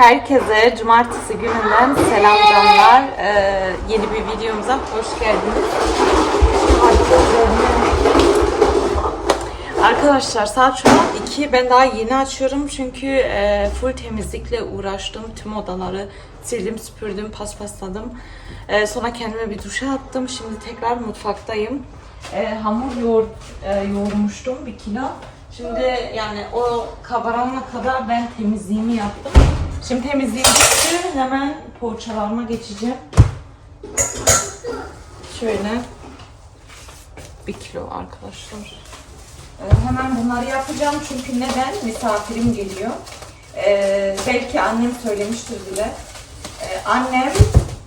Herkese cumartesi gününden selam canlar. Ee, yeni bir videomuza hoş geldiniz. Arkadaşlar saat şu an 2. Ben daha yeni açıyorum çünkü e, full temizlikle uğraştım. Tüm odaları sildim, süpürdüm, paspasladım. E, sonra kendime bir duşa attım. Şimdi tekrar mutfaktayım. E, hamur yoğurt, e, yoğurmuştum bir kilo. Şimdi yani o kabarana kadar ben temizliğimi yaptım. Şimdi temizliğim bitti. Hemen poğaçalarıma geçeceğim. Şöyle bir kilo arkadaşlar. Ee, hemen bunları yapacağım çünkü neden? Misafirim geliyor. Ee, belki annem söylemiştir bile. Ee, annem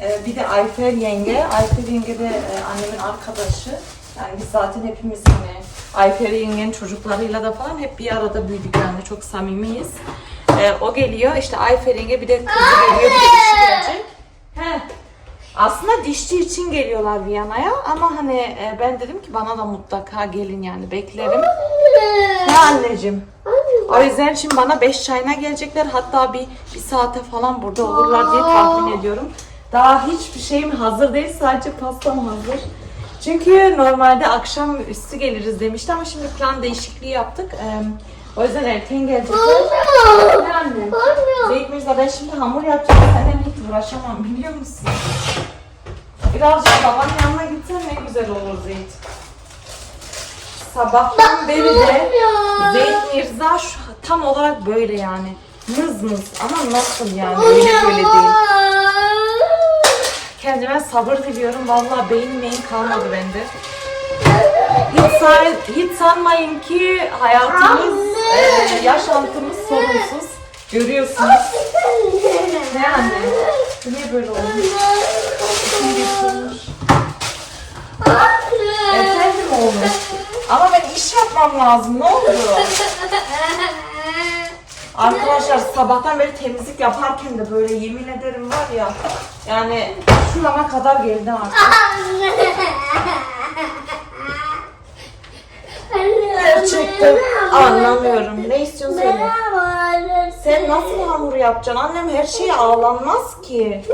e, bir de Ayfer yenge. Ayfer yenge de e, annemin arkadaşı. Yani biz zaten hepimiz hani Ayfer yengenin çocuklarıyla da falan hep bir arada büyüdük yani çok samimiyiz. Ee, o geliyor işte Ayfer yenge bir de kızı geliyor bir de eşi gelecek. He. Aslında dişçi için geliyorlar Viyana'ya ama hani e, ben dedim ki bana da mutlaka gelin yani beklerim. Ne anneciğim? O yüzden şimdi bana 5 çayına gelecekler. Hatta bir, bir saate falan burada olurlar diye tahmin ediyorum. Daha hiçbir şeyim hazır değil. Sadece pastam hazır. Çünkü normalde akşam üstü geliriz demişti ama şimdi plan değişikliği yaptık. Ee, o yüzden erken gelecekler. Ne anne? Zeyt Mirza ben şimdi hamur yapacağım. Senden hiç uğraşamam biliyor musun? Birazcık babanın yanına gitsen ne güzel olur Zeyt. Sabahtan beri de Zeyt Mirza şu, tam olarak böyle yani. Mız mız ama nasıl yani öyle böyle değil. Kendime sabır diliyorum. Vallahi beyin meyin kalmadı bende. Hiç, san- hiç sanmayın ki hayatımız, e, yaşantımız sorunsuz. Görüyorsunuz. Ne anne? Niye böyle olmuş? Kim getirmiş? Efendim oğlum. Ama ben iş yapmam lazım. Ne oldu? Arkadaşlar sabahtan beri temizlik yaparken de böyle yemin ederim var ya. Yani şurama kadar geldi artık. Gerçekten anlamıyorum. Ne istiyorsun söyle. Sen nasıl hamur yapacaksın? Annem her şeye ağlanmaz ki.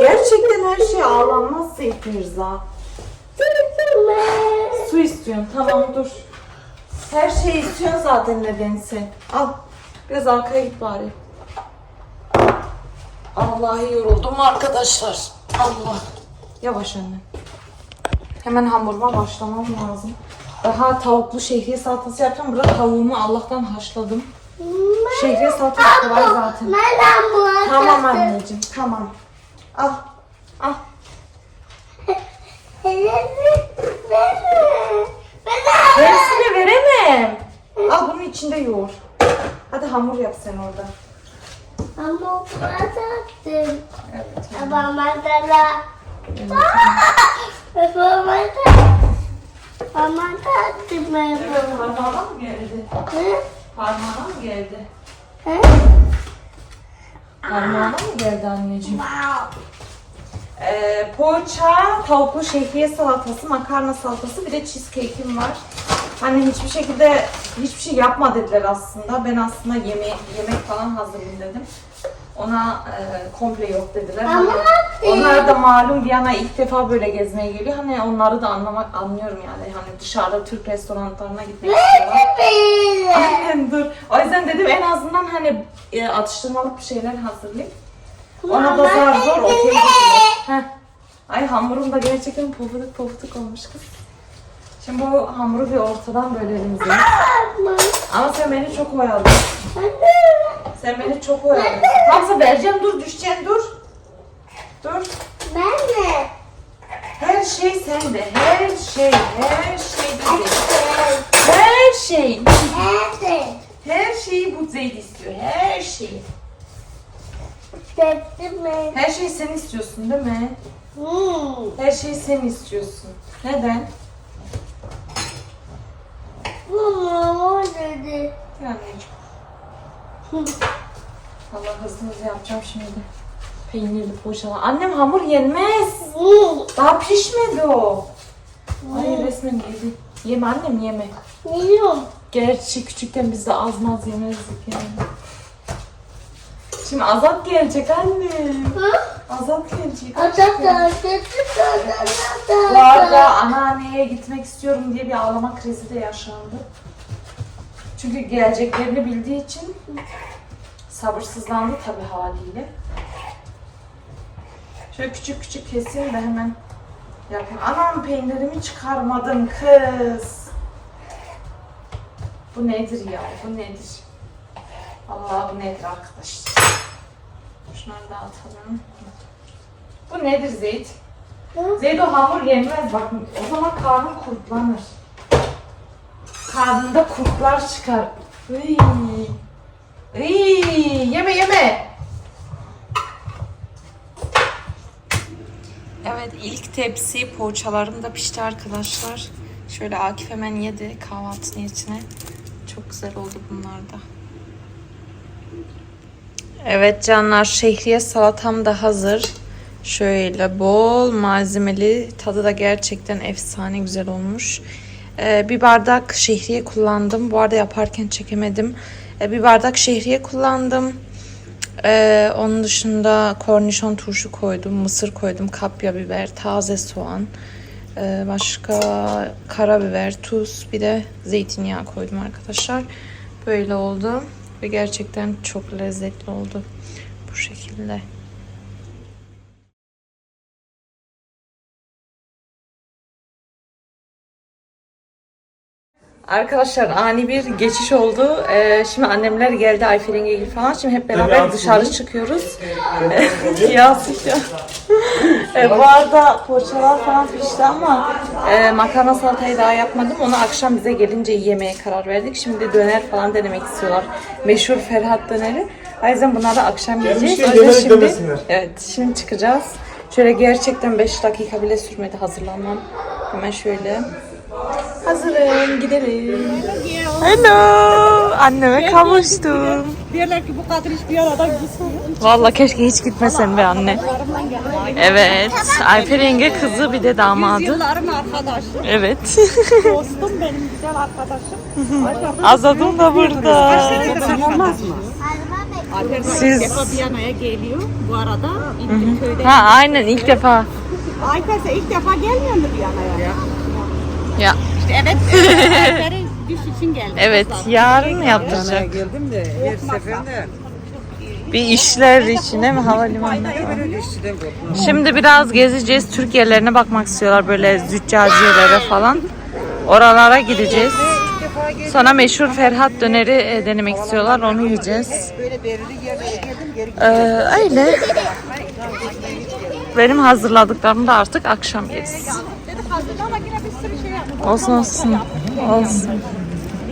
Gerçekten her şeye ağlanmaz Seyit Mirza. Su istiyorum. Tamam dur. Her şeyi istiyorsun zaten nedense. Al. Biraz arkaya git bari. Vallahi yoruldum arkadaşlar. Allah. Yavaş anne. Hemen hamuruma başlamam lazım. Daha tavuklu şehriye salatası yapacağım. Burada tavuğumu Allah'tan haşladım. Şehriye salatası kolay zaten. Tamam anneciğim, tamam. Al, al. Hepsini veremem. Al bunun içinde yoğur. Hadi hamur yap sen orada. Ama bırakattım. Evet. Babama da Babama da Babama da attım ben bunu. Parmağına mı geldi? Hı? Parmağına mı geldi? Hı? Parmağına mı geldi anneciğim? Wow. Ee, poğaça, tavuklu şehriye salatası, makarna salatası bir de cheesecake'im var. Hani hiçbir şekilde hiçbir şey yapma dediler aslında. Ben aslında yemek yemek falan hazırlayayım dedim. Ona e, komple yok dediler. Ama Hani onlar da malum Viyana ilk defa böyle gezmeye geliyor. Hani onları da anlamak anlıyorum yani. Hani dışarıda Türk restoranlarına gitmek istiyorlar. Aynen dur. O yüzden dedim en azından hani e, atıştırmalık bir şeyler hazırlayayım. Ona da zar zor okey. Ay hamurum da gerçekten pofuduk pofuduk olmuş kız. Şimdi bu hamuru bir ortadan bölelim. Ama sen beni çok oyaladın. Sen beni çok oyaladın. Hamza vereceğim dur düşeceksin dur. Dur. Ben de. Her şey sende. Her şey. Her şey dedi. Her şey. Evet. Her şeyi bu Zeyd istiyor. Her şeyi. Tepsi mi? Her şeyi sen istiyorsun değil mi? Hmm. Her şeyi sen istiyorsun. Neden? Mama dedi. Yani Allah hızlı hızlı yapacağım şimdi. Peynirli poğaçalar. Annem hamur yenmez. Daha pişmedi o. Ay resmen yedi. Yeme annem yeme. Yiyorum. Gerçi küçükken biz de az naz yemezdik yani. Şimdi Azat gelecek anne. Hı? Azat gelecek. Ata Bu arada anneanneye gitmek istiyorum diye bir ağlama krizi de yaşandı. Çünkü geleceklerini bildiği için sabırsızlandı tabii haliyle. Şöyle küçük küçük keseyim de hemen yapayım. Anam peynirimi çıkarmadım kız. Bu nedir ya? Bu nedir? Allah bu nedir arkadaşlar? Şunları da atalım. Bu nedir Zeyt? Zeydo hamur yenmez bak o zaman karnın kurtlanır. Karnında kurtlar çıkar. Iy. Iy. Yeme yeme. Evet ilk tepsi poğaçalarım da pişti arkadaşlar. Şöyle Akif hemen yedi kahvaltı niyetine. Çok güzel oldu bunlar da. Evet canlar şehriye salatam da hazır. Şöyle bol malzemeli. Tadı da gerçekten efsane güzel olmuş. Ee, bir bardak şehriye kullandım. Bu arada yaparken çekemedim. Ee, bir bardak şehriye kullandım. Ee, onun dışında kornişon turşu koydum. Mısır koydum. Kapya biber, taze soğan. Başka karabiber, tuz. Bir de zeytinyağı koydum arkadaşlar. Böyle oldu. Ve gerçekten çok lezzetli oldu. Bu şekilde. Arkadaşlar ani bir geçiş oldu. Ee, şimdi annemler geldi Ayfer'in gibi falan. Şimdi hep beraber dışarı çıkıyoruz. ya sıçra. Ee, bu arada poğaçalar falan pişti ama e, makarna salatayı daha yapmadım. Onu akşam bize gelince yemeye karar verdik. Şimdi döner falan denemek istiyorlar. Meşhur Ferhat döneri. O yüzden bunları akşam yiyeceğiz. O yüzden şimdi, evet şimdi çıkacağız. Şöyle gerçekten 5 dakika bile sürmedi hazırlanmam. Hemen şöyle Hazırım, gidelim. Hello, anneme kavuştum. Diyorlar ki bu kadın hiçbir arada gitsin. Vallahi keşke hiç gitmesen be anne. Evet, Ayfer yenge kızı bir de damadı. Yılların arkadaşı, Evet. dostum benim güzel arkadaşım. Azadım da burada. Sen olmaz mı? Siz... defa Viyana'ya geliyor bu arada. İlk köyde. Ha aynen ilk defa. Sen ilk defa gelmiyor mu Viyana'ya? Ya İşte evet. Ayfer'in düş için geldi. evet yarın mı yaptıracak? Geldim de her seferinde Bir işler içine mi havalimanına işçiden. Şimdi biraz gezeceğiz. Türk yerlerine bakmak istiyorlar böyle züccaciyelere falan. Oralara gideceğiz. Sonra meşhur Ferhat döneri e, denemek istiyorlar. Onu yiyeceğiz. Böyle belirli yerlere geldim geri Ee, öyle. Benim hazırladıklarımı da artık akşam yeriz. Yine bir sürü şey. Olsun olsun. Olsun.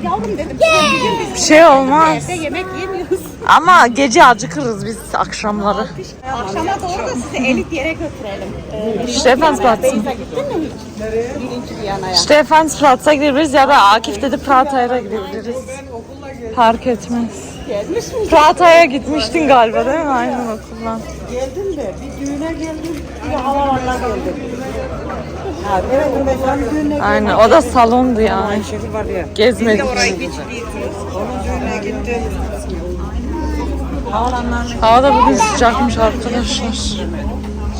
Yavrum dedim size bir şey olmaz. evde yemek yemiyoruz. Ama gece acıkırız biz akşamları. Akşama doğru da sizi elit yere götürelim. Ee, Stefansplatz'ın. Beyza gittin mi hiç? Birinci Viyana'ya. Stefansplatz'a gidebiliriz ya da Akif dedi Prata'ya gidebiliriz. Fark etmez. Gelmiş mi? Prata'ya gitmiştin galiba değil mi? Aynen okuldan. geldim de bir düğüne geldim bir de havalarına geldim. Ha, evet ben düğüne Aynen o da salondu var ya. Gezmedik. Onun düğüne gittim. Hava da bugün sıcakmış arkadaşlar.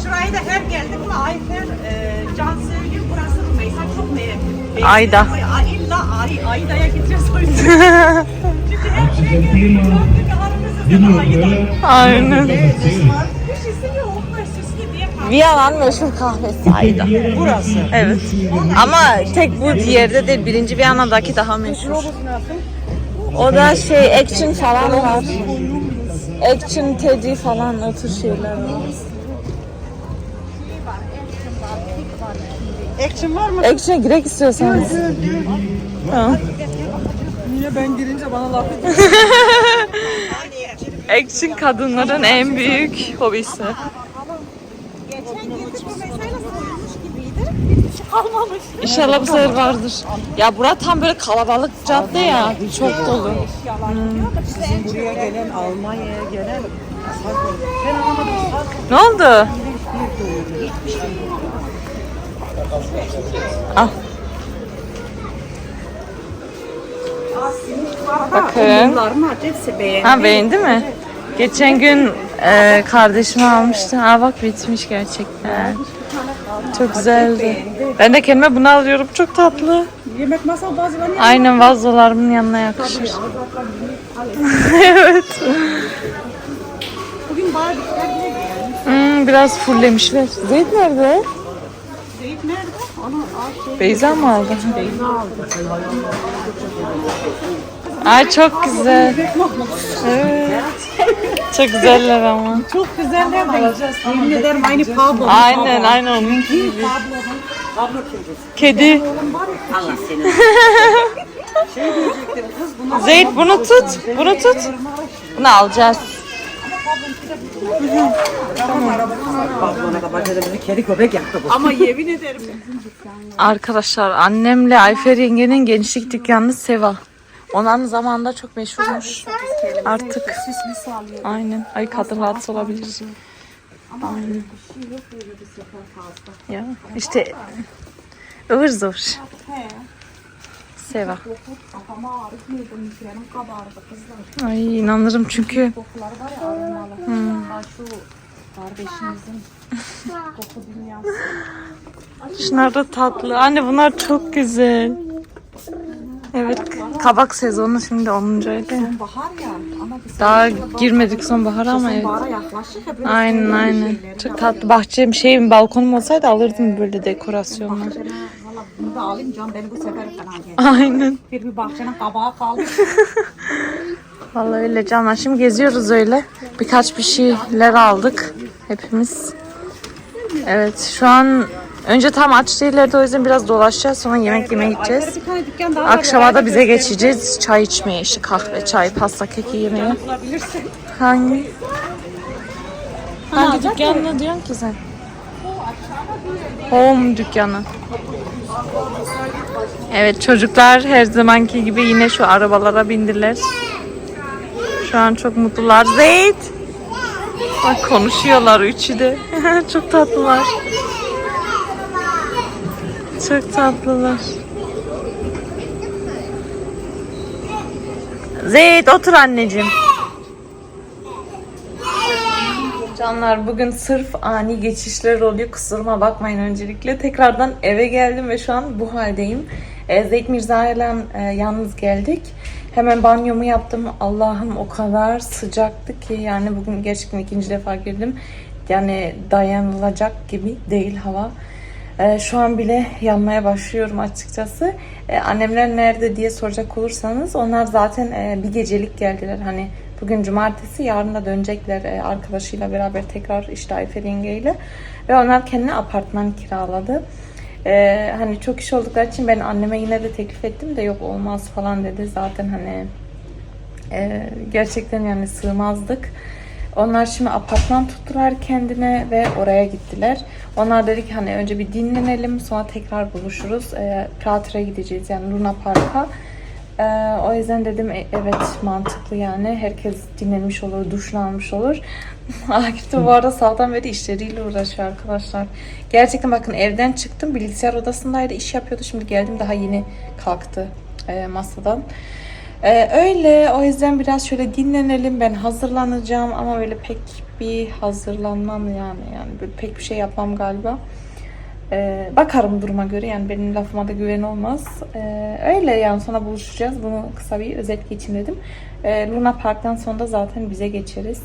Şurayı da her geldim mi Ayfer e, Can söylüyor burası Rümeysa çok meğer. Ayda. Ay, illa Ay, Ayda'ya gideceğiz o yüzden. Aynen. Kaldı. Viyana'nın meşhur kahvesi Ayda. Burası. Evet. Ama tek bu yerde değil. Birinci Viyana'daki daha meşhur. O da şey action falan var. Action Teddy falan o tür şeyler var. Action var mı? Action'a girek istiyorsanız. Tamam. Niye ben girince bana laf Action kadınların en büyük hobisi. Geçen gittik Rümeysa'yla soyulmuş gibiydi. Hiç şey kalmamış. İnşallah bu sefer vardır. Ya bura tam böyle kalabalık cadde ya. Çok dolu. Buraya gelen Almanya'ya gelen ben anlamadım. Ne oldu? Al. Bakın. Ha beğendi mi? Geçen gün e, kardeşim almıştı. Aa bak bitmiş gerçekten. Çok güzeldi. Ben de kendime bunu alıyorum. Çok tatlı. Yemek masa bazılarını Aynen vazolarımın yanına yakışır. evet. bugün bayağı Hmm, biraz fullemişler. Zeyd nerede? Zeyt nerede? Şey. Beyza mı aldı? Beyza aldı. Ay çok güzel. Evet. Çok güzeller ama. Çok güzeller de. Yemin ederim aynı Pablo. Aynen aynen onun gibi. Kedi. Allah seni. şey diyecektim kız buna. Zeyd bunu tut. Bunu tut. Bunu alacağız. Ama yemin ederim. Arkadaşlar annemle Ayfer yengenin gençlik dükkanı Seva. Onun zamanında çok meşhurmuş. Artık. Aynen. Ay kadın rahatsız olabilir. Aynen. Ya işte ıvır zıvır. Seva. Ay inanırım çünkü. Hmm. Şunlar da tatlı. Anne bunlar çok güzel. Evet kabak sezonu şimdi 10. ayda. Ya. Ama biz Daha girmedik sonbahara ama evet. bahara yaklaştık ya. Aynen sevdiğim aynen. şeyleri Çok tatlı bahçem şeyim balkonum olsaydı alırdım böyle dekorasyonlar. Bahçene, Valla bunu da alayım canım beni bu sefer fena geldi. Aynen. Bir bir bahçenin kabağı kaldı. Vallahi öyle canlar. Şimdi geziyoruz öyle. Birkaç bir şeyler aldık hepimiz. Evet şu an önce tam aç değillerdi o yüzden biraz dolaşacağız sonra yemek yemeye gideceğiz. Dükkan. Akşama da bize geçeceğiz çay içmeye işte kahve, çay, pasta, keki yemeye. Hangi? Hangi dükkanını diyorsun ki sen? Home dükkanı. Evet çocuklar her zamanki gibi yine şu arabalara bindiler. Şu an çok mutlular. Zeyd! Bak konuşuyorlar üçü de. çok tatlılar. Çok tatlılar. Zeyd otur anneciğim. Canlar bugün sırf ani geçişler oluyor. Kusuruma bakmayın öncelikle. Tekrardan eve geldim ve şu an bu haldeyim. E, Zeyd Mirza ile e, yalnız geldik. Hemen banyomu yaptım. Allah'ım o kadar sıcaktı ki yani bugün gerçekten ikinci defa girdim. Yani dayanılacak gibi değil hava. E, şu an bile yanmaya başlıyorum açıkçası. E, annemler nerede diye soracak olursanız onlar zaten e, bir gecelik geldiler. Hani bugün cumartesi yarın da dönecekler e, arkadaşıyla beraber tekrar işte Ayfer yengeyle. Ve onlar kendine apartman kiraladı. E, hani çok iş oldukları için ben anneme yine de teklif ettim de yok olmaz falan dedi. Zaten hani e, gerçekten yani sığmazdık. Onlar şimdi apartman tuttular kendine ve oraya gittiler. Onlar dedi ki hani önce bir dinlenelim sonra tekrar buluşuruz. E, Prater'e gideceğiz yani Luna Park'a. E, o yüzden dedim e, evet mantıklı yani. Herkes dinlenmiş olur, duşunu almış olur. Akif de bu arada sabahtan beri işleriyle uğraşıyor arkadaşlar. Gerçekten bakın evden çıktım bilgisayar odasındaydı iş yapıyordu. Şimdi geldim daha yeni kalktı e, masadan. Ee, öyle o yüzden biraz şöyle dinlenelim ben hazırlanacağım ama böyle pek bir hazırlanmam yani yani böyle pek bir şey yapmam galiba. Ee, bakarım duruma göre yani benim lafıma da güven olmaz. Ee, öyle yani sonra buluşacağız. Bunu kısa bir özet geçeyim dedim. Ee, Luna Park'tan sonra da zaten bize geçeriz.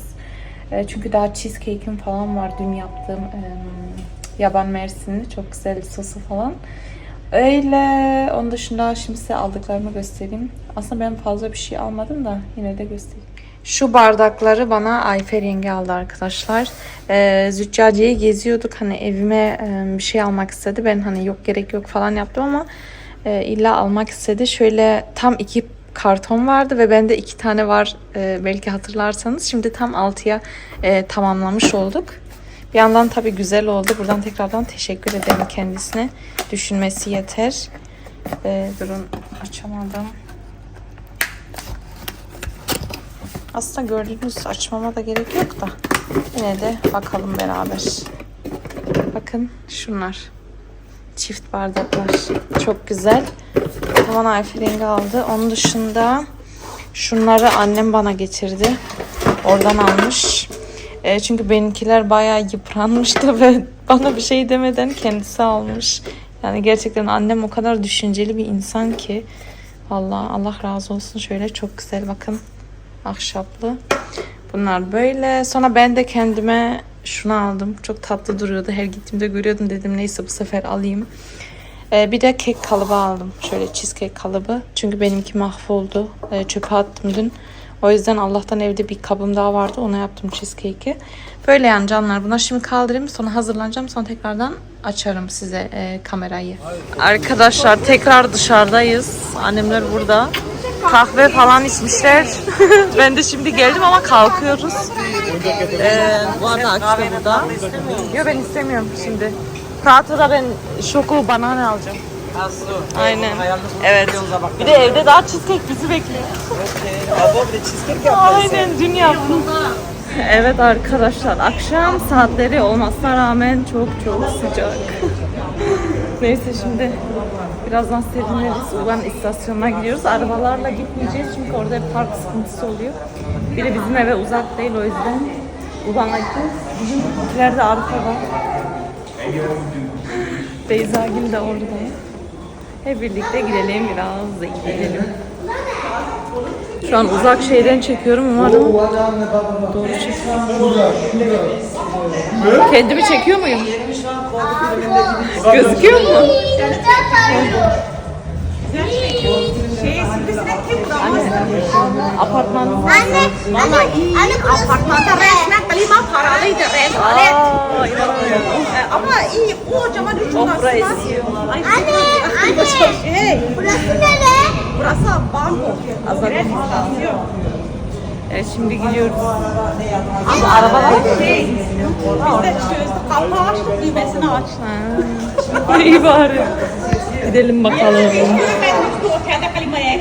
Ee, çünkü daha cheesecake'im falan var dün yaptığım e, yaban mersinli çok güzel sosu falan. Öyle. Onun dışında şimdi size aldıklarımı göstereyim. Aslında ben fazla bir şey almadım da yine de göstereyim. Şu bardakları bana Ayfer yenge aldı arkadaşlar. Ee, Züccaciye'yi geziyorduk. Hani evime e, bir şey almak istedi. Ben hani yok gerek yok falan yaptım ama e, illa almak istedi. Şöyle tam iki karton vardı ve bende iki tane var e, belki hatırlarsanız. Şimdi tam altıya e, tamamlamış olduk. Bir yandan tabii güzel oldu. Buradan tekrardan teşekkür ederim kendisine. Düşünmesi yeter. Ee, durun açamadım. Aslında gördüğünüz açmama da gerek yok da. Yine de bakalım beraber. Bakın şunlar. Çift bardaklar. Çok güzel. Tamamen Ayfer yenge aldı. Onun dışında şunları annem bana getirdi. Oradan almış. E, çünkü benimkiler bayağı yıpranmıştı ve bana bir şey demeden kendisi almış. Yani gerçekten annem o kadar düşünceli bir insan ki. Vallahi Allah razı olsun. Şöyle çok güzel bakın. Ahşaplı. Bunlar böyle. Sonra ben de kendime şunu aldım. Çok tatlı duruyordu. Her gittiğimde görüyordum dedim neyse bu sefer alayım. Ee, bir de kek kalıbı aldım. Şöyle cheesecake kalıbı. Çünkü benimki mahvoldu. Ee, çöpe attım dün. O yüzden Allah'tan evde bir kabım daha vardı. Ona yaptım cheesecake'i. Böyle yani canlar. Buna şimdi kaldırayım. Sonra hazırlanacağım. Sonra tekrardan açarım size e, kamerayı. Arkadaşlar tekrar dışarıdayız. Annemler burada. Kahve falan içmişler. ben de şimdi geldim ama kalkıyoruz. Ee, bu arada de burada. Yok ben istemiyorum şimdi. Prato'da ben şoku banana alacağım. Aynen. Evet. Bir de evde daha cheesecake bizi bekliyor. Aynen dün yaptım. Evet arkadaşlar akşam saatleri olmasına rağmen çok çok sıcak. Neyse şimdi birazdan serinleriz. Ulan istasyonuna gidiyoruz. Arabalarla gitmeyeceğiz çünkü orada hep park sıkıntısı oluyor. Bir de bizim eve uzak değil o yüzden Ulan'a gideceğiz. Bizimkiler de arkada. Beyza Gül de orada. Hep birlikte gidelim biraz da gidelim. Şu an uzak şeyden çekiyorum umarım doğru çekiyorum. Kendimi çekiyor muyum? Gözüküyor mu? Apartman. Anne, anne, anne burası Apartmanda resmen klima paralıydı rezalet. Ee, Ama iyi kocaman üç odası var. Anne, anne. Hey, Burası nere? burası Bangkok. İstasyon. Evet şimdi gidiyoruz. Ama arabalar şey, biz de çözdük. Kapağı açtık, düğmesini açtık. İyi bari. Gidelim bakalım.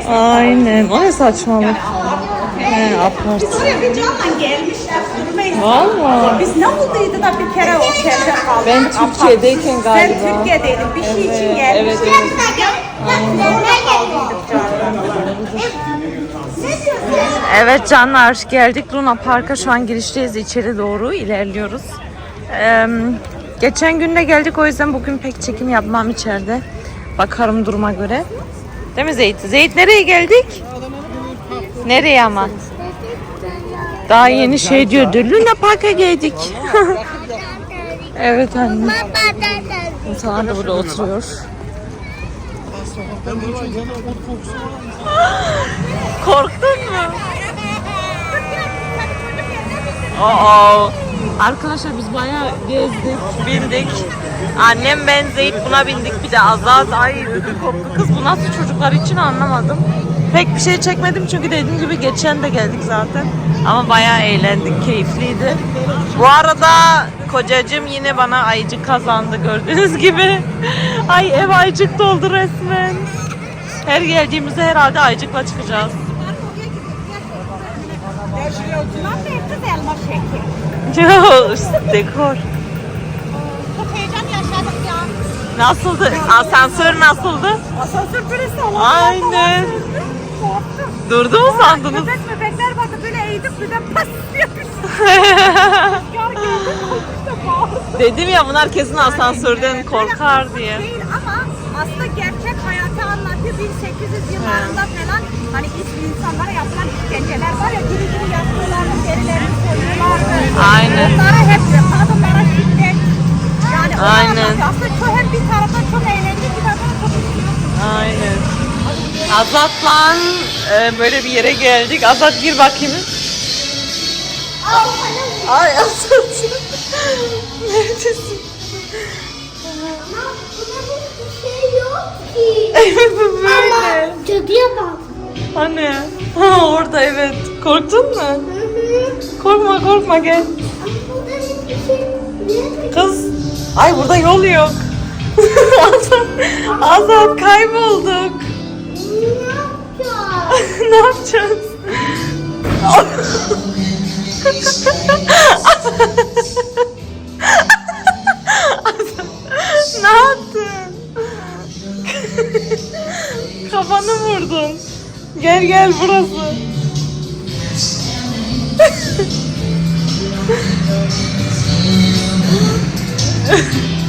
Aynen. O ne saçmalık. He, apart. Buraya bir canla gelmişler, durmayız. Valla. Biz ne olduydu da bir kere otelde kaldık. Ben Türkiye'deyken galiba. Sen Türkiye'deydin, bir şey için gelmiştin. Evet, evet. Evet canlar geldik Luna Park'a şu an girişteyiz içeri doğru ilerliyoruz. Ee, geçen gün de geldik o yüzden bugün pek çekim yapmam içeride. Bakarım duruma göre. Değil mi Zeyt? Zeyt nereye geldik? Nereye ama? Daha yeni şey diyordu. Luna Park'a geldik. evet anne. İnsanlar da burada oturuyor. Korktun mu? Aa. Arkadaşlar biz bayağı gezdik, bindik. Annem ben Zeyt buna bindik bir de Azat. Ay ödü koptu. Kız bu nasıl çocuklar için anlamadım. Pek bir şey çekmedim çünkü dediğim gibi geçen de geldik zaten. Ama bayağı eğlendik, keyifliydi. Bu arada kocacığım yine bana ayıcık kazandı gördüğünüz gibi. Ay ev ayıcık doldu resmen. Her geldiğimizde herhalde ayıcıkla çıkacağız. Yolcular da kız elma şekeri. Dekor. Çok heyecan yaşadık ya. Nasıldı? Asansör nasıldı? Asansör böyle salon. Aynen. Durdu mu sandınız? Köpek bebekler vardı böyle eğdik bir de pas. Dedim ya bunlar kesin asansörden korkar diye. Değil ama aslında gerçek hayatı anlatıyor. 1800 yıllarında falan hani ilk insanlara yapılan işkenceler var ya biri biri yapıyorlardı, derilerini soyuyorlardı. Aynen. Onlara hep kadınlara şiddet. Yani Aynen. Aslında çok hem bir taraftan çok eğlenceli bir taraftan çok üzüyor. Aynen. Azat'la e, böyle bir yere geldik. Azat gir bakayım. Ay Azat. Neredesin? Ki. Evet bu böyle. Cadıya bak. Hani? Ha, orada evet. Korktun mu? Hı hı. Korkma korkma gel. Ama burada şey. Kız. Ay burada yol yok. Azat, Azat kaybolduk. Ne yapacağız? ne yapacağız? Gel gel burası.